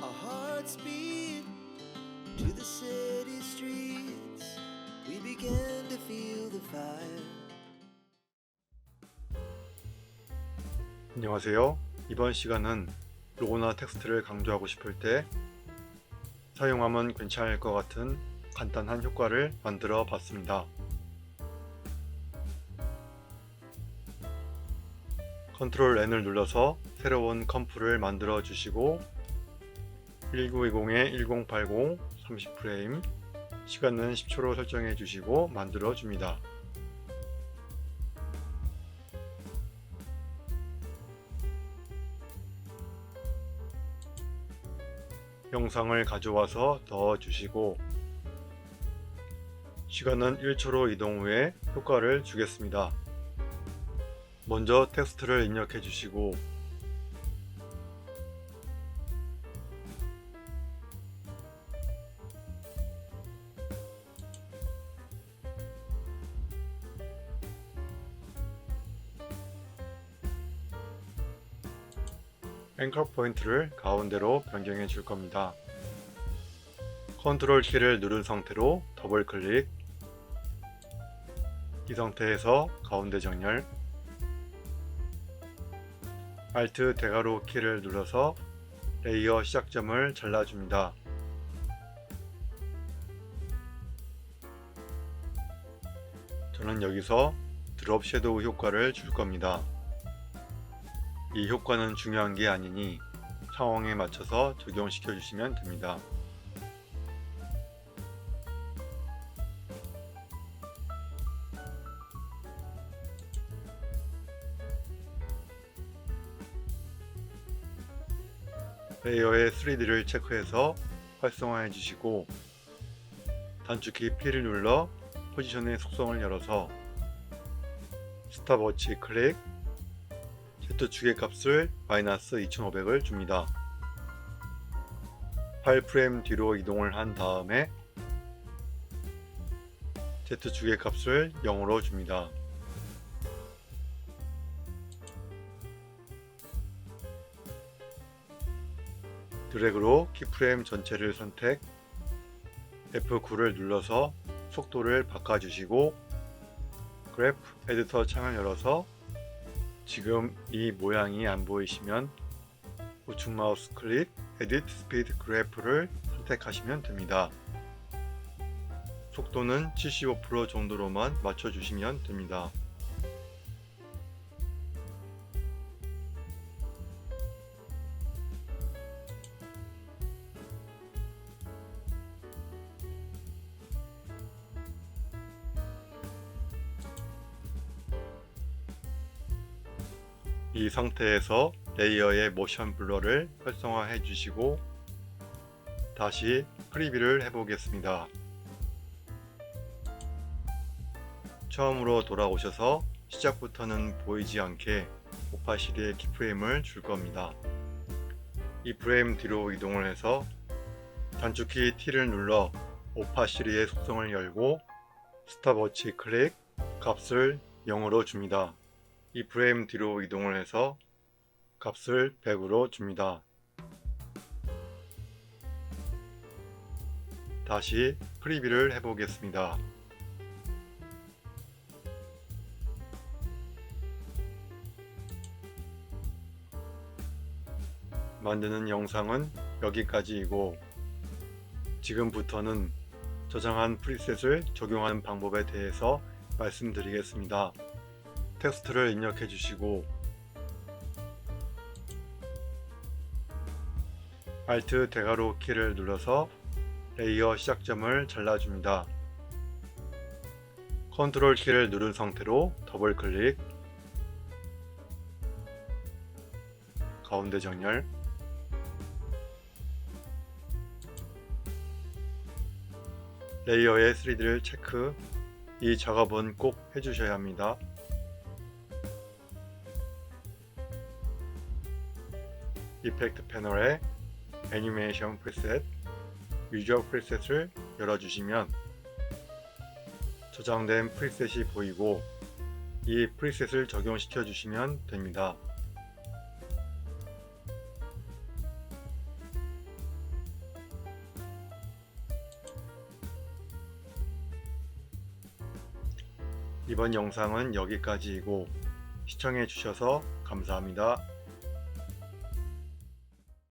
Godspeed to the city streets. We began to feel the fire. 안녕하세요. 이번 시간은 로고나 텍스트를 강조하고 싶을 때 사용하면 괜찮을 것 같은 간단한 효과를 만들어 봤습니다. 컨트롤 N을 눌러서 새로운 컴프를 만들어 주시고 1920에 1080 30프레임 시간은 10초로 설정해 주시고 만들어 줍니다. 영상을 가져와서 넣어 주시고 시간은 1초로 이동 후에 효과를 주겠습니다. 먼저 텍스트를 입력해 주시고 앵커 포인트를 가운데로 변경해 줄 겁니다. 컨트롤 키를 누른 상태로 더블 클릭 이 상태에서 가운데 정렬 Alt 대가로 키를 눌러서 레이어 시작점을 잘라줍니다. 저는 여기서 드롭 섀도우 효과를 줄 겁니다. 이 효과는 중요한 게 아니니 상황에 맞춰서 적용시켜 주시면 됩니다. 레이어의 3D를 체크해서 활성화해 주시고 단축키 P를 눌러 포지션의 속성을 열어서 스탑워치 클릭 Z축의 값을 마이너스 2500을 줍니다. 8프레임 뒤로 이동을 한 다음에 Z축의 값을 0으로 줍니다. 드래그로 키프레임 전체를 선택 F9를 눌러서 속도를 바꿔주시고 그래프 에디터 창을 열어서 지금 이 모양이 안 보이시면 우측 마우스 클릭 에디트 스피드 그래프를 선택하시면 됩니다. 속도는 75% 정도로만 맞춰주시면 됩니다. 이 상태에서 레이어의 모션 블러를 활성화해 주시고 다시 프리뷰를 해보겠습니다. 처음으로 돌아오셔서 시작부터는 보이지 않게 오파시리의 키프레임을 줄 겁니다. 이 프레임 뒤로 이동을 해서 단축키 T를 눌러 오파시리의 속성을 열고 스탑워치 클릭 값을 0으로 줍니다. 이 프레임 뒤로 이동을 해서 값을 100으로 줍니다. 다시 프리뷰를 해보겠습니다. 만드는 영상은 여기까지이고 지금부터는 저장한 프리셋을 적용하는 방법에 대해서 말씀드리겠습니다. 텍스트를 입력해 주시고 Alt 대가로 키를 눌러서 레이어 시작점을 잘라줍니다. 컨트롤 키를 누른 상태로 더블 클릭 가운데 정렬 레이어의 3D를 체크 이 작업은 꼭 해주셔야 합니다. 이펙트 패널에 애니메이션 프리셋, 유저 프리셋을 열어주시면 저장된 프리셋이 보이고 이 프리셋을 적용시켜 주시면 됩니다. 이번 영상은 여기까지이고 시청해 주셔서 감사합니다.